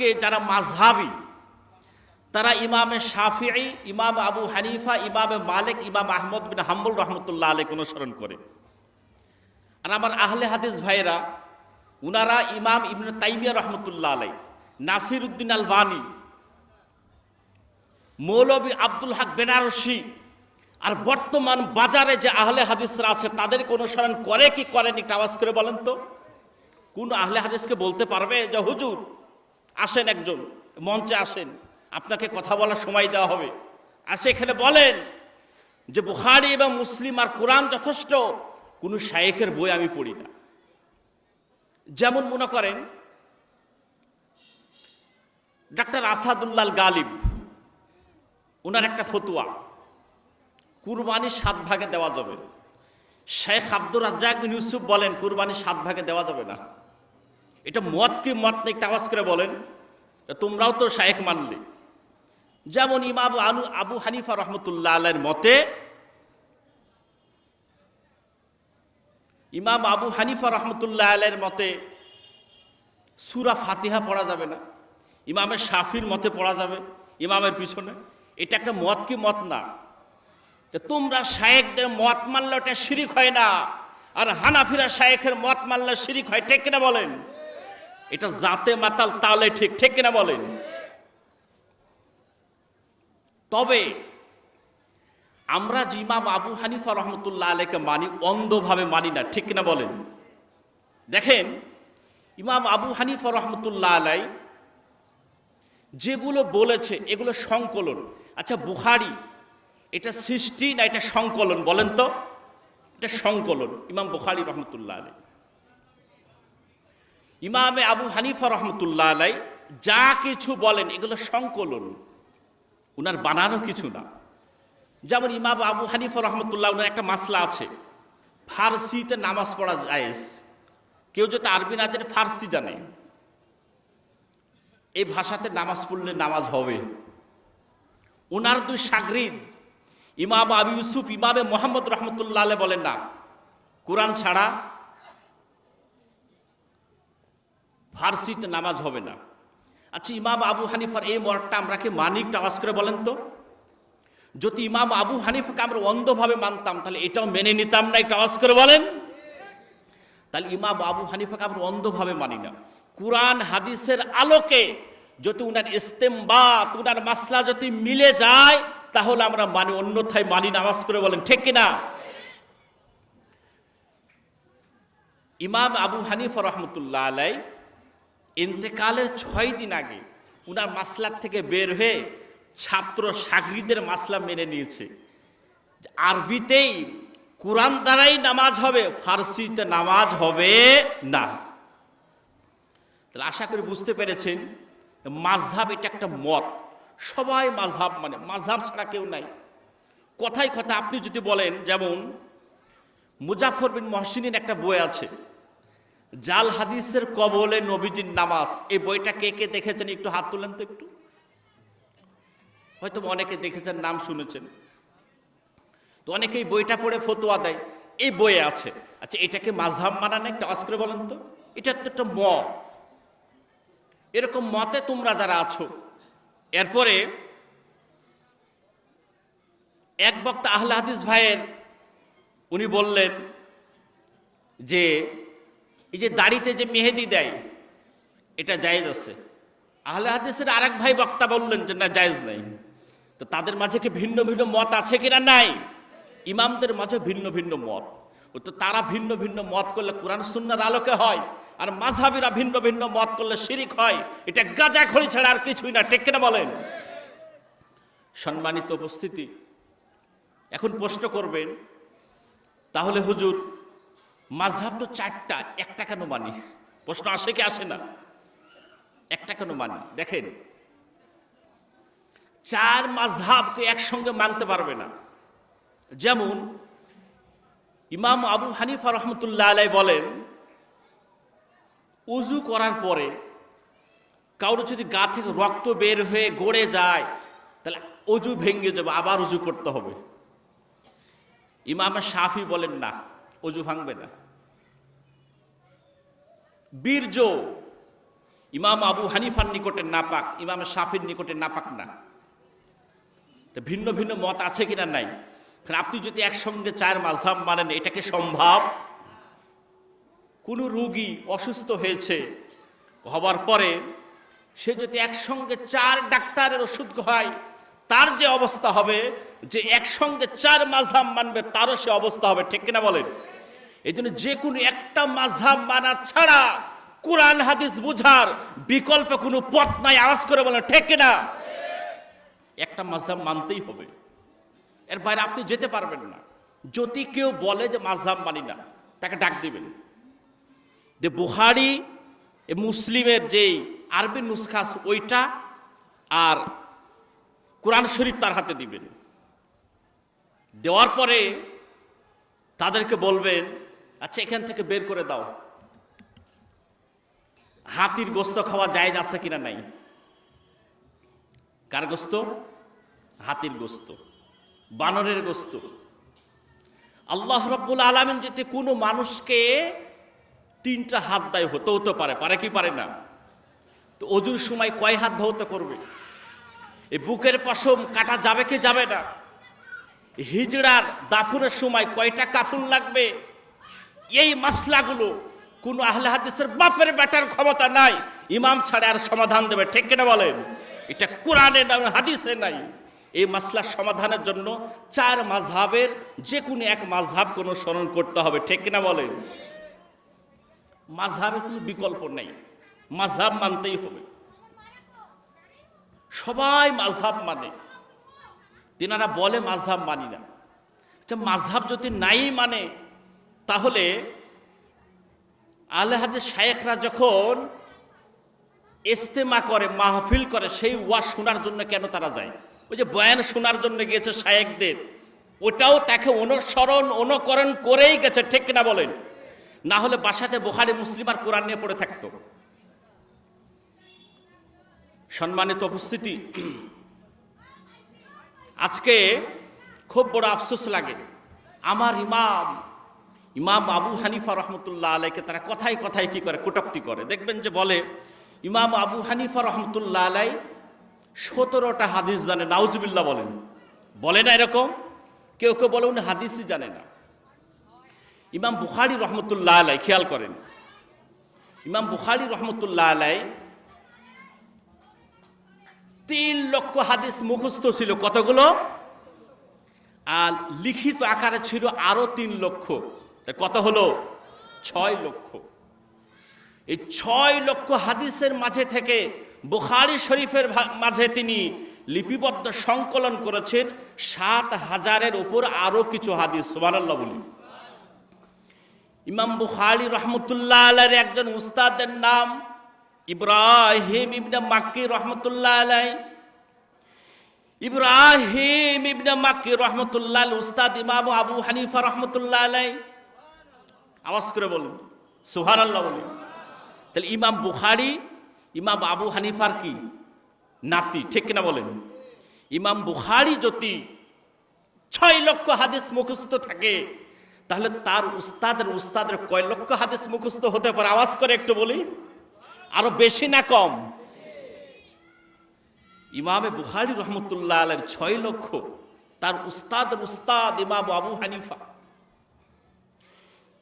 কে যারা মাঝহাবি তারা ইমামে শাফিঈ, ইমাম আবু হানিফা, ইমামে মালিক, ইমাম আহমদ বিন হাম্বুল রহমতুল্লাহ আলেক অনুসরণ করে। আর আমার আহলে হাদিস ভাইরা উনারা ইমাম ইবনে তাইমিয়া রহমতুল্লাহ আলাই নাসির উদ্দিন আল বানী মৌলবী আব্দুল হক বেনারসি, আর বর্তমান বাজারে যে আহলে হাদিসরা আছে, তাদেরকে অনুসরণ করে কি করেনি একটু আওয়াজ করে বলেন তো। কোন আহলে হাদিসকে বলতে পারবে? যে হুজুর আসেন একজন, মঞ্চে আসেন, আপনাকে কথা বলার সময় দেওয়া হবে। আসে এখানে বলেন যে বুখারি এবং মুসলিম আর কোরআন যথেষ্ট, কোনো শায়েখের বই আমি পড়ি না। যেমন মনে করেন, ডাক্তার আসাদুল্লাল গালিব, ওনার একটা ফতুয়া, কুরবানি সাত ভাগে দেওয়া যাবে। শেখ আব্দুর রাজ্জাক বিন ইউসুফ বলেন, কুরবানি সাত ভাগে দেওয়া যাবে না। এটা মত কি মত একটু আওয়াজ করে বলেন। তোমরাও তো শায়েখ মানলে। যেমন ইমাম আনু আবু হানিফা রহমতুল্লাহ আলের মতে, ইমাম আবু হানিফা রহমতুল্লাহ আলের মতে সুরা ফাতিহা পড়া যাবে না। ইমামের শাফির মতে পড়া যাবে, ইমামের পিছনে। এটা একটা মত কি মত না? তোমরা শায়েকদের মত মানলে ওটা শিরিক হয় না, আর হানাফিরা শায়েখের মত মানলে শিরিক হয়, ঠিক কিনা বলেন? এটা জাতে মাতাল তালে ঠিক ঠিক কিনা বলেন? তবে আমরা জিমাম আবু হানিফা রহমতুল্লাহ আলীকে মানি, অন্ধভাবে মানি না, ঠিক কিনা বলেন? দেখেন, ইমাম আবু হানিফা রহমতুল্লাহ আলাই যেগুলো বলেছে, এগুলো সংকলন। আচ্ছা বুখারি, এটা সৃষ্টি না এটা সংকলন? বলেন তো, এটা সংকলন, ইমাম বুখারি রহমতুল্লাহ আলাই। ইমামে আবু হানিফা রহমতুল্লাহ আলাই যা কিছু বলেন, এগুলো সংকলন। উনার বানানো কিছু না। যেমন ইমাম আবু হানিফা রহমতুল্লাহ, উনার একটা মাসলা আছে। ফার্সিতে নামাজ পড়া জায়েজ। কেউ যদি আরবি না জানে, ফার্সি জানে। এই ভাষাতে নামাজ পড়লে নামাজ হবে। ওনার দুই সাগরিদ, ইমাম আবি ইউসুফ, ইমামে মোহাম্মদ রহমতুল্লাহ আলাই বলেন না, কোরআন ছাড়া ফার্সিতে নামাজ হবে না। আচ্ছা ইমাম আবু হানিফার এই মতটা আমরা কি মানিক আওয়াজ করে বলেন তো? যদি ইমাম আবু হানিফাকে আমরা অন্ধভাবে মানতাম, তাহলে এটাও মেনে নিতাম না, একটা আওয়াজ করে বলেন। তাহলে ইমাম আবু হানিফাকে আমরা অন্ধভাবে মানি না। কোরআন হাদিসের আলোকে যদি উনার ইস্তেমবাত, উনার মাসলা যদি মিলে যায়, তাহলে আমরা মানি, অন্যথায় মানি না, আওয়াজ করে বলেন, ঠিক কিনা? ইমাম আবু হানিফা রহমতুল্লাহ আলাই ইন্তেকালের ছয় দিন আগে উনার মাসলার থেকে বের হয়ে ছাত্র সাগরিদের মাসলা মেনে নিয়েছে। আরবিতেই কোরআন দ্বারাই নামাজ হবে, ফার্সিতে নামাজ হবে না। তাহলে আশা করি বুঝতে পেরেছেন, মাঝহাব এটা একটা মত। সবাই মাঝহাব মানে মাঝহাব ছাড়া কেউ নাই। কথায় কথা আপনি যদি বলেন, যেমন মুজাফর বিন মহসিনের একটা বই আছে জাল হাদিসের কবলে নবীজির নামাজ। এই বইটা কে কে দেখেছেন? একটু হাত তুলেন তো একটু। হয়তো অনেকে দেখেছেন, নাম শুনেছেন। তো অনেকেই বইটা পড়ে ফতোয়া দেয়। এই বইয়ে আছে। আচ্ছা এটাকে মাঝহাব মানা না একটা অস্ক্রে বলেন তো? এটা তো একটা মত এরকম মতে তোমরা যারা আছো। এরপরে এক বক্তা আহলে হাদিস ভাইয়ের, উনি বললেন যে এই যে দাড়িতে যে মেহেদি দেয়, এটা জায়েজ আছে। আহলে হাদিসের আরেক ভাই বক্তা বললেন যে, না, জায়েজ নাই। তো তাদের মাঝে কি ভিন্ন ভিন্ন মত আছে কিনা? নাই। ইমামদের মাঝে ভিন্ন ভিন্ন মত। তো তারা ভিন্ন ভিন্ন মত করলে কোরআন সুন্নার আলোকে হয়, আর মাঝহাবিরা ভিন্ন ভিন্ন মত করলে শিরিক হয়। এটা গাঁজা খড়ি ছাড়া আর কিছুই না টেক কিনা বলেন? সম্মানিত উপস্থিতি, এখন প্রশ্ন করবেন, তাহলে হুজুর মাঝহাব তো চারটা, একটা কেন মানি? প্রশ্ন আসে কি আসে না? একটা কেন মানি? দেখেন, চার মাঝহাবকে একসঙ্গে মানতে পারবে না। যেমন, ইমাম আবু হানিফা রহমতুল্লাহ আলাই বলেন, উজু করার পরে কারোর যদি গা থেকে রক্ত বের হয়ে গড়ে যায়, তাহলে অজু ভেঙে যাবে, আবার উজু করতে হবে। ইমাম শাফি বলেন, না অজু ভাঙবে না। বীর্য। ইমাম আবু হানিফার নিকটে নাপাক, ইমাম শাফির নিকটে নাপাক না। তো ভিন্ন ভিন্ন মত আছে কিনা নাই? আপনি যদি একসঙ্গে চার মাঝহাব মানেন, এটা কি সম্ভব? কোনো রুগী অসুস্থ হয়েছে হবার পরে সে যদি একসঙ্গে চার ডাক্তারের ওষুধ হয় তার যে অবস্থা হবে যে একসঙ্গে চার মাঝহাব মানবে, তারও সে অবস্থা হবে, ঠিক কিনা বলেন? এই জন্য যে কোনো একটা মাঝহাব মানা ছাড়া কোরআন, হাদিস বুঝার বিকল্প কোনো পথ নাই। আওয়াজ করে বলে ঠেকে না একটা মাঝহাব মানতেই হবে। এর বাইরে আপনি যেতে পারবেন না। যদি কেউ বলে যে মাঝহাব মানি না, তাকে ডাক দিবেন। যে বুহারি মুসলিমের যেই আরবি নুসখাস, ওইটা আর কোরআন শরীফ তার হাতে দিবেন। দেওয়ার পরে তাদেরকে বলবেন আচ্ছা এখান থেকে বের করে দাও। হাতির গোস্ত খাওয়া জায়জ আছে কিনা নাই? কার গোস্ত? হাতির গোস্ত। বানরের গোস্ত। আল্লাহ রব্বুল আলমিন যদি কোনো মানুষকে তিনটা হাত দেয় হতে হতে পারে পারে কি পারে না? তো অজুর সময় কয় হাত ধৌত করবে? এই বুকের পশম কাটা যাবে কি যাবে না? হিজড়ার দাফুরের সময় কয়টা কাফুল লাগবে? এই মাসলাগুলো কোন আহলে হাদিসের বাপের বেটার ক্ষমতা নাই, ইমাম ছাড়া আর সমাধান দেবে, ঠিক কিনা বলেন? এটা কোরআনে না হাদিসে নাই। এই মাসলার সমাধানের জন্য চার মাঝহাবের যে কোনো এক মাঝহাব কোনো স্মরণ করতে হবে, ঠিক কিনা বলেন? মাঝহাবের কোনো বিকল্প নেই মাঝহাব মানতেই হবে। সবাই মাঝহাব মানে। তিনারা বলে মাঝহাব মানি না। আচ্ছা মাঝহাব যদি নাই মানে তাহলে আলে হাদিস শায়েখরা যখন ইস্তেমা করে, মাহফিল করে, সেই ওয়াজ শোনার জন্য কেন তারা যায়? ওই যে বয়ান শোনার জন্য গিয়েছে শায়েকদের ওটাও তাকে অনুসরণ, অনুকরণ করেই গেছে, ঠিক কিনা বলেন? না হলে বাসাতে বোখারি, মুসলিম আর কোরআন নিয়ে পড়ে থাকতো। সম্মানিত উপস্থিতি, আজকে খুব বড় আফসোস লাগে। আমার ইমাম ইমাম আবু হানিফা রহমতুল্লাহ আলাইকে তারা কথায় কথায় কি করে? কটাপ্তি করে। দেখবেন যে বলে, ইমাম আবু হানিফা রহমতুল্লাহ আলাই সতেরোটা হাদিস জানে, নাউজুবিল্লাহ বলেন। বলে না এরকম? কেউ কেউ বলে উনি হাদিসই জানে না। ইমাম বুখারি রহমতুল্লাহ আলাই, খেয়াল করেন। ইমাম বুখারি রহমতুল্লাহ আলাই তিন লক্ষ হাদিস মুখস্থ ছিল। কতগুলো? আর লিখিত আকারে ছিল আরও তিন লক্ষ। তা কত হলো? ছয় লক্ষ। এই ছয় লক্ষ হাদিসের মাঝে থেকে বুখারি শরীফের মাঝে তিনি লিপিবদ্ধ সংকলন করেছেন, সাত হাজারের উপর আরও কিছু হাদিস, সুবহানাল্লাহ বলি। ইমাম বুখারি রহমতুল্লাহ আলাইয়ের একজন উস্তাদের নাম ইব্রাহিম ইবনে মাক্কি রহমতুল্লাহ আলাই ইব্রাহিম ইবনে মাক্কি রহমতুল্লাহ উস্তাদ ইমাম আবু হানিফা রহমতুল্লাহ আলাই আওয়াজ করে বলুন। সুবহানাল্লাহ বলুন। তাহলে ইমাম বুখারি, ইমাম আবু হানিফার কি? নাতি, ঠিক কিনা বলেন? ইমাম বুখারি যদি ছয় লক্ষ হাদিস মুখস্থ থাকে, তাহলে তার উস্তাদের উস্তাদের কয় লক্ষ হাদিস মুখস্থ হতে পারে? আওয়াজ করে একটু বলি। আরও বেশি না কম? ইমামে বুখারি রহমতুল্লাহ আলের ছয় লক্ষ, তার উস্তাদ উস্তাদ ইমাম আবু হানিফা।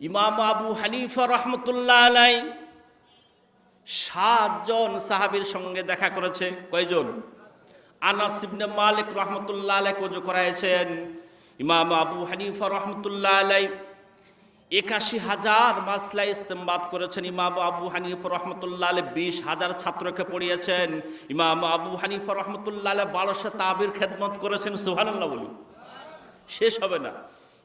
ইমাম আবু হানিফা রহমতুল্লাহ আলাই সাতজন সাহাবীর সঙ্গে দেখা করেছে। কয়জন? আনাস ইবনে মালিক রহমতুল্লাহ আলাই কোজো করাইছেন। ইমাম আবু হানিফা রহমতুল্লাহ আলাই একাশি হাজার মাসলা ইস্তেমবাদ করেছেন। ইমাম আবু হানিফা রহমতুল্লাহ আলাই বিশ হাজার ছাত্রকে পড়িয়েছেন। ইমাম আবু হানিফা রহমতুল্লাহ আলাই বারোশো তাবির খেদমত করেছেন সুহানাল্লাহ বলি। শেষ হবে না।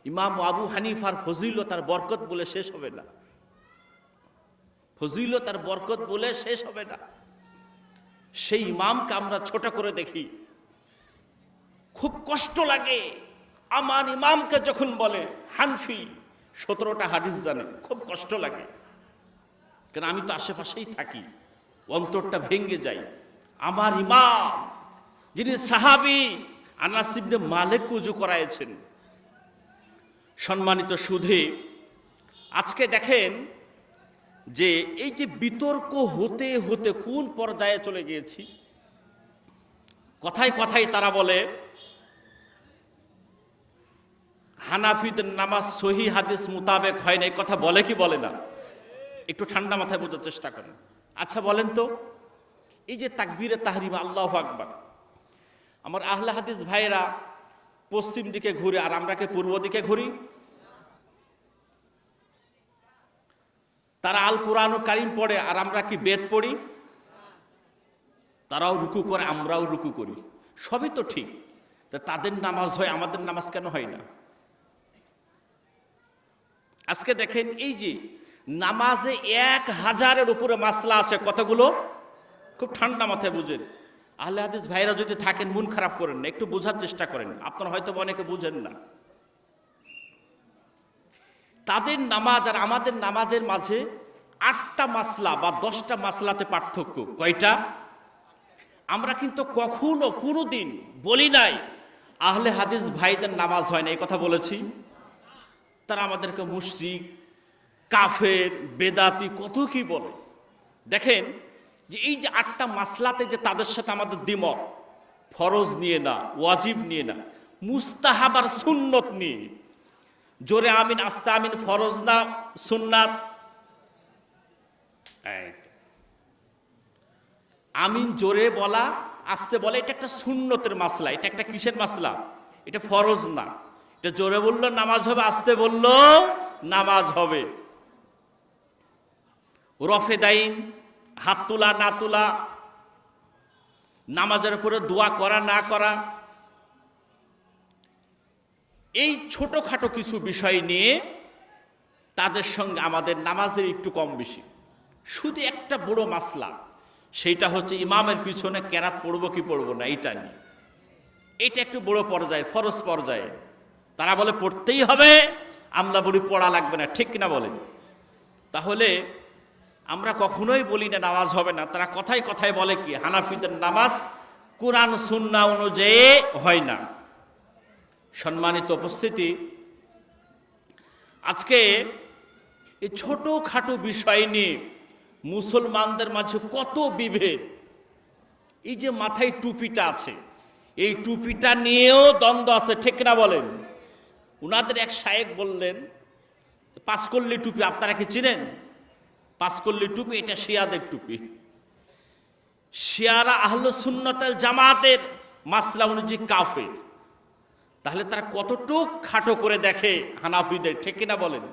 ইমাম আবু হানিফার ফজিলতার বরকত বলে শেষ হবে না। ফজিলতার বরকত বলে শেষ হবে না। সেই ইমামকে আমরা ছোট করে দেখি। খুব কষ্ট লাগে। আমার ইমামকে যখন বলে, হানফি, সতেরোটা হাদিস জানে, খুব কষ্ট লাগে। কেন আমি তো আশেপাশেই থাকি, অন্তরটা ভেঙে যাই আমার ইমাম, যিনি সাহাবি আনাসিবনে মালেক উজু করাইছেন সম্মানিত সুধে, আজকে দেখেন যে এই যে বিতর্ক হতে হতে কোন পর্যায়ে চলে গিয়েছি। কথায় কথায় তারা বলে, হানাফিদের নামাজ সহি হাদিস মোতাবেক হয় না এই কথা বলে কি বলে না? একটু ঠান্ডা মাথায় বোঝার চেষ্টা করেন। আচ্ছা বলেন তো, এই যে তাকবীরে তাহরিমা, আল্লাহ আকবার। আমার আহলে হাদিস ভাইয়েরা পশ্চিম দিকে ঘুরে আর আমরা কি পূর্ব দিকে ঘুরি? তারা আল কোরআন কারিম পড়ে আর আমরা কি বেদ পড়ি? তারাও রুকু করে, আমরাও রুকু করি। সবই তো ঠিক। তা তাদের নামাজ হয়, আমাদের নামাজ কেন হয় না? আজকে দেখেন এই যে নামাজে এক হাজারের উপরে মাসলা আছে, কতগুলো? খুব ঠান্ডা মাথায় বুঝেন। আহলে হাদিস ভাইরা যদি থাকেন, মন খারাপ করেন না, একটু বোঝার চেষ্টা করেন। আপনারা হয়তো অনেকে বুঝেন না। তাদের নামাজ আর আমাদের নামাজের মাঝে আটটা মাসলা বা দশটা মাসলাতে পার্থক্য। কয়টা? আমরা কিন্তু কখনো কোনো দিন বলি নাই, আহলে হাদিস ভাইদের নামাজ হয় না, এই কথা বলেছি। তারা আমাদেরকে মুশরিক, কাফের, বেদাতি, কত কি বলে। দেখেন যে এই যে আটটা মাসলাতে যে তাদের সাথে আমাদের দ্বিমত, ফরজ নিয়ে না, ওয়াজিব নিয়ে না, মুস্তাহাব আর সুন্নত নিয়ে। জোরে আমিন, আস্তা আমিন, ফরজ না, সুন্নাত। আমিন জোরে বলা, আসতে বলে, এটা একটা সুন্নতের মাসলা, এটা একটা কিসের মাসলা? এটা ফরজ না। এটা জোরে বলল, নামাজ হবে, আসতে বলল, নামাজ হবে। রফে দাইন হাত তোলা, না তোলা, নামাজের উপরে দোয়া করা, না করা, এই ছোটোখাটো কিছু বিষয় নিয়ে তাদের সঙ্গে আমাদের নামাজের একটু কম বেশি। শুধু একটা বড় মাসলা, সেইটা হচ্ছে ইমামের পিছনে কেরাত পড়ব কি পড়ব না, এইটা নিয়ে। এটা একটু বড় পর্যায়ে, ফরজ পর্যায়ে। তারা বলে, পড়তেই হবে, আমরা বলি, পড়া লাগবে না। ঠিক কিনা বলেন? তাহলে আমরা কখনোই বলি না নামাজ হবে না। তারা কথায় কথায় বলে কি, হানাফিদের নামাজ কোরআন, সুন্না অনুযায়ী হয় না। সম্মানিত উপস্থিতি, আজকে এই ছোটোখাটো বিষয় নিয়ে মুসলমানদের মাঝে কত বিভেদ। এই যে মাথায় টুপিটা আছে, এই টুপিটা নিয়েও দ্বন্দ্ব আছে, ঠিক না বলেন? উনাদের এক শায়েক বললেন, পাঁচকল্লি টুপি, আপনারা কি চিনেন? পাঁচকল্লি টুপি, এটা শিয়াদের টুপি। শিয়ারা আহল সুন্নতাল জামাতের মাসলা অনুযায়ী কাফের। তাহলে তারা কতটুক খাটো করে দেখে হানাফিদের, ঠিক কিনা বলেন?